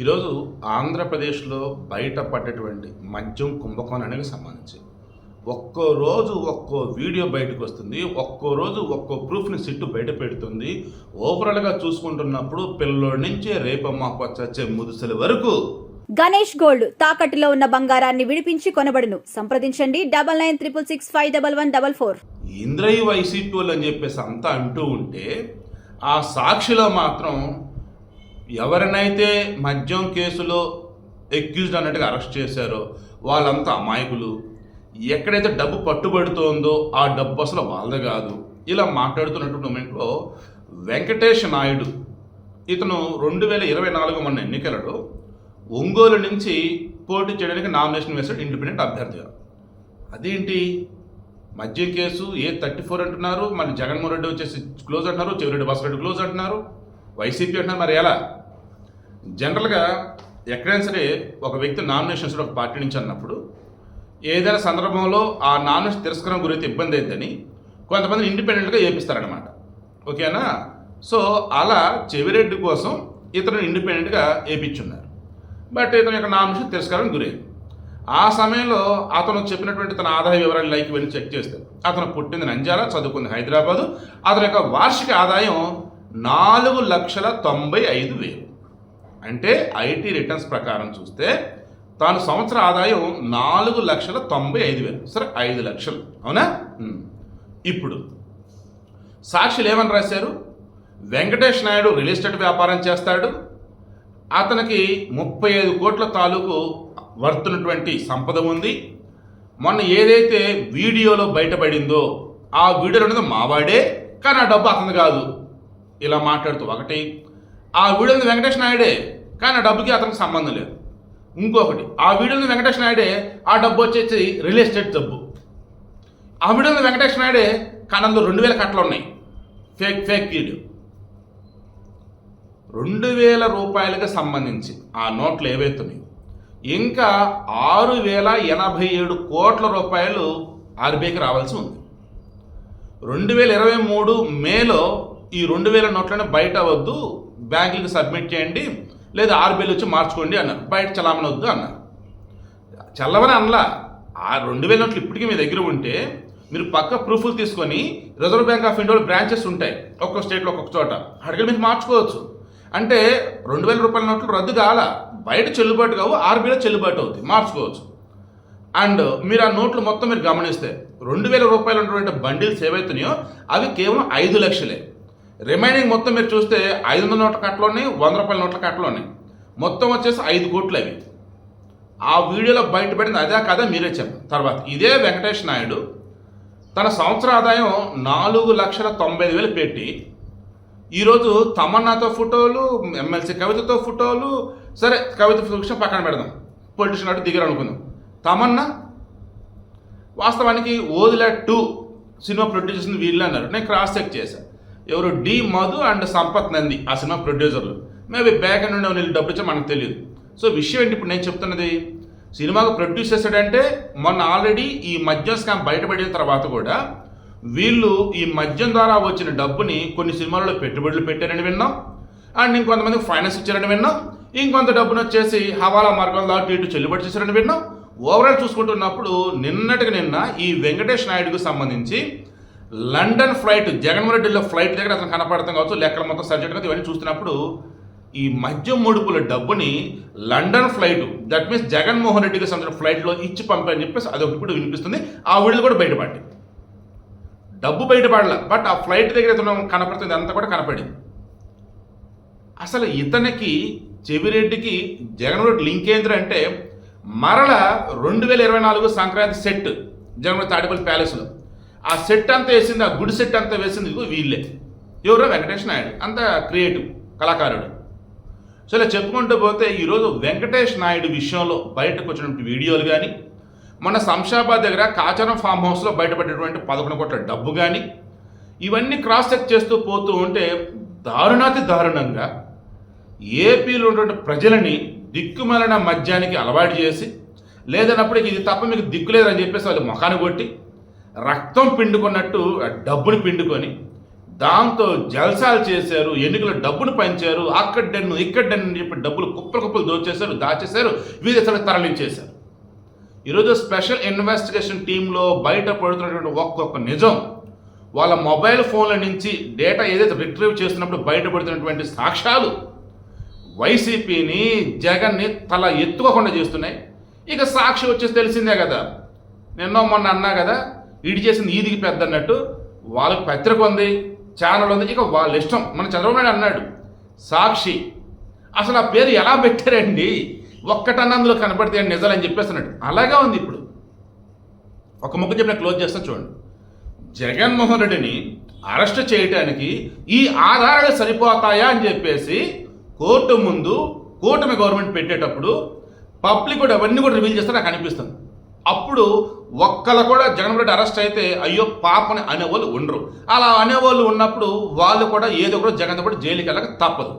ఈరోజు ఆంధ్రప్రదేశ్లో బయటపడ్డటువంటి మద్యం కుంభకోణానికి సంబంధించి. ఒక్కో రోజు ఒక్కో వీడియో బయటకు వస్తుంది ఒక్కో రోజు ఒక్కో ప్రూఫ్ని సిట్టు బయట పెడుతుంది. ఓవరాల్గా చూసుకుంటున్నప్పుడు పిల్లోడి నుంచి రేపమ్మ చచ్చే ముదుసల వరకు గణేష్ గోల్డ్ తాకట్టులో ఉన్న బంగారాన్ని విడిపించి కొనబడును. సంప్రదించండి double nine triple six five double one double four. Indraiah YCP అని చెప్పేసి అంతా అంటూ ఉంటే ఆ సాక్షిలో మాత్రం ఎవరినైతే మద్యం కేసులో ఎక్యూజ్డ్ అన్నట్టుగా అరెస్ట్ చేశారో వాళ్ళంతా అమాయకులు. ఎక్కడైతే డబ్బు పట్టుబడుతోందో ఆ డబ్బు అసలు వాళ్ళది కాదు. ఇలా మాట్లాడుతున్నటువంటి మూమెంట్లో వెంకటేష్ నాయుడు ఇతను రెండు వేల ఇరవై నాలుగు మొన్న ఎన్నికలలో ఒంగోలు నుంచి పోటీ చేయడానికి నామినేషన్ వేశాడు ఇండిపెండెంట్ అభ్యర్థిగా. అదేంటి? మద్యం కేసు ఏ థర్టీ ఫోర్ అంటున్నారు మళ్ళీ జగన్మోహన్ రెడ్డి వచ్చేసి క్లోజ్ అంటున్నారు చెవిరెడ్డి భాస్కర్ రెడ్డి క్లోజ్ అంటున్నారు. వైసీపీ అంటున్నారు మరి ఎలా? జనరల్గా ఎక్కడైనా సరే ఒక వ్యక్తి నామినేషన్స్ ఒక పార్టీ నుంచి అన్నప్పుడు ఏదైనా సందర్భంలో ఆ నామినేషన్ తిరస్కరణ గురైతే ఇబ్బంది అవుతుందని కొంతమంది ఇండిపెండెంట్గా ఏపిస్తారనమాట ఓకేనా? సో అలా చెవిరెడ్డి కోసం ఇతను ఇండిపెండెంట్గా వేయించున్నారు బట్ ఇతను యొక్క నామినేషన్ తిరస్కారం గురైంది ఆ సమయంలో అతను చెప్పినటువంటి తన ఆదాయ వివరాలు లైక్ వెళ్ళి చెక్ చేస్తే అతను పుట్టింది నంజాల చదువుకుంది హైదరాబాదు. అతని యొక్క వార్షిక ఆదాయం నాలుగు లక్షల తొంభై ఐదు వేలు. అంటే ఐటీ రిటర్న్స్ ప్రకారం చూస్తే తాను సంవత్సర ఆదాయం నాలుగు లక్షల తొంభై ఐదు వేలు. సరే ఐదు లక్షలు. అవునా? ఇప్పుడు సాక్షులు ఏమని రాశారు? వెంకటేష్ నాయుడు రియల్ ఎస్టేట్ వ్యాపారం చేస్తాడు. అతనికి ముప్పై ఐదు కోట్ల తాలూకు వర్తున్నటువంటి సంపద ఉంది. మొన్న ఏదైతే వీడియోలో బయటపడిందో ఆ వీడియోలో ఉన్నది మావాడే కానీ ఆ డబ్బు అతను కాదు. ఇలా మాట్లాడుతూ ఒకటి ఆ వీడియోని వెంకటేష్ నాయుడే కానీ ఆ డబ్బుకి అతనికి సంబంధం లేదు. ఇంకొకటి ఆ వీడియోని వెంకటేష్ నాయుడే ఆ డబ్బు వచ్చేసి రియల్ ఎస్టేట్ డబ్బు. ఆ వీడియోని వెంకటేష్ నాయుడే కానీ అందులో రెండు వేల కట్టలు ఉన్నాయి. Fake fake video. రెండు వేల రూపాయలకు సంబంధించి ఆ నోట్లు ఏవైతున్నాయో ఇంకా ఆరు వేల ఎనభై ఏడు కోట్ల రూపాయలు ఆర్బీఐకి రావాల్సి ఉంది. రెండు వేల ఇరవై మూడు మేలో ఈ రెండు వేల నోట్లను బయట వద్దు బ్యాంకులకు సబ్మిట్ చేయండి లేదా ఆర్బీఐలు వచ్చి మార్చుకోండి అన్నారు. బయట చలామణి వద్దు అన్నారు. చల్లవని అనలా. ఆ రెండు వేల నోట్లు ఇప్పటికీ మీ దగ్గర ఉంటే మీరు పక్క ప్రూఫ్లు తీసుకొని రిజర్వ్ బ్యాంక్ ఆఫ్ ఇండియాలో బ్రాంచెస్ ఉంటాయి. ఒక్కొక్క స్టేట్లో ఒక్కొక్క చోట. అడిగి మీరు మార్చుకోవచ్చు. అంటే రెండు వేల రూపాయల నోట్లు రద్దు కాల. బయట చెల్లుబాటు కావు ఆర్బీఐలో చెల్లుబాటు అవుతుంది మార్చుకోవచ్చు. అండ్ మీరు ఆ నోట్లు మొత్తం మీరు గమనిస్తే రెండు వేల రూపాయలు ఉన్నటువంటి బండిల్స్ ఏవైతున్నాయో అవి కేవలం ఐదు లక్షలే. రిమైనింగ్ మొత్తం మీరు చూస్తే ఐదు వందల నోట్ల కట్టలు ఉన్నాయి వంద రూపాయల నోట్ల కట్టలు ఉన్నాయి మొత్తం వచ్చేసి ఐదు కోట్లు అవి. ఆ వీడియోలో బయటపడింది అదే కదా మీరే చెప్పారు తర్వాత ఇదే వెంకటేష్ నాయుడు తన సంవత్సర ఆదాయం నాలుగు లక్షల తొంభై వేలు పెట్టి ఈరోజు తమన్నాతో ఫోటోలు ఎమ్మెల్సీ కవితతో ఫోటోలు సరే కవిత విషయం పక్కన పెడదాం. పొలిటీషియన్ అటు దిగరు అనుకుందాం. తమన్నా వాస్తవానికి ఓదిలా టూ సినిమా ప్రొడ్యూస్ చేసింది వీళ్ళు అన్నారు. నేను క్రాస్ చెక్ చేశాను ఎవరు డి మధు అండ్ సంపత్ నంది ఆ సినిమా ప్రొడ్యూసర్లు మేబీ బ్యాక్ అండ్ నుండి వీళ్ళు డబ్బు ఇచ్చా మనకు తెలియదు. సో విషయం ఏంటి ఇప్పుడు నేను చెప్తున్నది? సినిమాకు ప్రొడ్యూస్ చేశాడంటే మొన్న ఆల్రెడీ ఈ మద్యం స్కామ్ బయటపడిన తర్వాత కూడా వీళ్ళు ఈ మద్యం ద్వారా వచ్చిన డబ్బుని కొన్ని సినిమాలలో పెట్టుబడులు పెట్టారని విన్నాం. అండ్ ఇంకొంతమందికి ఫైనాన్స్ ఇచ్చారని విన్నాం. ఇంకొంత డబ్బును వచ్చేసి హవాలా మార్గం దాటి ఇటు చెల్లుబడి చేశారని విన్నాం. ఓవరాల్ చూసుకుంటున్నప్పుడు నిన్నటికి నిన్న ఈ వెంకటేష్ నాయుడుకు సంబంధించి లండన్ ఫ్లైట్ జగన్మోహన్ రెడ్డిలో ఫ్లైట్ దగ్గర అతను కనపడతాం కావచ్చు లెక్కల మొత్తం సబ్జెక్ట్ కదా ఇవన్నీ చూస్తున్నప్పుడు ఈ మద్యం ముడుపుల డబ్బుని London flight that means Jaganmohan రెడ్డికి సంబంధించిన ఫ్లైట్లో ఇచ్చి పంపని చెప్పేసి అది ఇప్పుడు వినిపిస్తుంది. ఆ వీడియో కూడా బయటపడింది డబ్బు బయటపడాల బట్ ఆ ఫ్లైట్ దగ్గర ఇతను కనపడుతుంది అంతా కూడా కనపడింది. అసలు ఇతనికి చెవిరెడ్డికి జగన్ రెడ్డి లింక్ ఏంద్ర అంటే మరల రెండు వేల ఇరవై నాలుగు సంక్రాంతి సెట్ జగన్ తాడేపల్లి ప్యాలెస్లో. ఆ సెట్ అంతా వేసింది ఆ గుడి సెట్ అంతా వేసింది వీళ్ళే. ఎవరో వెంకటేష్ నాయుడు అంత క్రియేటివ్ కళాకారుడు. సో ఇలా చెప్పుకుంటూ పోతే ఈరోజు వెంకటేష్ నాయుడు విషయంలో బయటకు వచ్చినటువంటి వీడియోలు కానీ మన శంషాబాద్ దగ్గర కాచరం ఫామ్ హౌస్లో బయటపడేటువంటి పదకొండు కోట్ల డబ్బు కానీ ఇవన్నీ క్రాస్ చెక్ చేస్తూ పోతూ ఉంటే దారుణాతి దారుణంగా ఏపీలో ఉన్నటువంటి ప్రజలని దిక్కుమలన మద్యానికి అలవాటు చేసి లేదన్నప్పటికీ ఇది తప్ప మీకు దిక్కు లేదని చెప్పేసి వాళ్ళు మొఖాన్ని కొట్టి రక్తం పిండుకున్నట్టు డబ్బును డబ్బుని పిండుకొని దాంతో జల్సాలు చేశారు ఎన్నికల డబ్బును పంచారు అక్కడ డెన్ను ఇక్కడ డెన్ను అని చెప్పి డబ్బులు కుప్పలు కుప్పలు దోచేశారు దాచేశారు విదేశాలకు తరలించేశారు. ఈరోజు స్పెషల్ ఇన్వెస్టిగేషన్ టీంలో బయట పడుతున్నటువంటి ఒక్కొక్క నిజం వాళ్ళ మొబైల్ ఫోన్ల నుంచి డేటా ఏదైతే రిట్రీవ్ చేస్తున్నప్పుడు బయటపడుతున్నటువంటి సాక్ష్యాలు వైసీపీని జగన్ని తల ఎత్తుకోకుండా చేస్తున్నాయి. ఇక సాక్షి వచ్చేసి తెలిసిందే కదా నిన్నో మొన్న అన్నా కదా ఇడి చేసింది ఈదికి పెద్ద అన్నట్టు వాళ్ళకి పత్రిక ఉంది ఛానల్ ఉంది ఇక వాళ్ళ ఇష్టం. మన చంద్రబాబు నాయుడు అన్నాడు సాక్షి. అసలు ఆ పేరు ఎలా పెట్టారండి? ఒక్కటన్నా అందులో కనపడితే నిజాలని చెప్పేస్తున్నాడు అలాగే ఉంది ఇప్పుడు. ఒక ముక్క చెప్పిన క్లోజ్ చేస్తా చూడండి. జగన్మోహన్ రెడ్డిని అరెస్ట్ చేయటానికి ఈ ఆధారాలు సరిపోతాయా అని చెప్పేసి కోర్టు ముందు కూటమి గవర్నమెంట్ పెట్టేటప్పుడు పబ్లిక్ కూడా అవన్నీ కూడా రివీల్ చేస్తే నాకు అనిపిస్తుంది. అప్పుడు ఒక్కల కూడా జగన్ రెడ్డి అరెస్ట్ అయితే అయ్యో పాపని అనేవాళ్ళు ఉండరు. అలా అనేవాళ్ళు ఉన్నప్పుడు వాళ్ళు కూడా ఏదో కూడా జగన్ కూడా జైలుకి వెళ్ళక తప్పదు.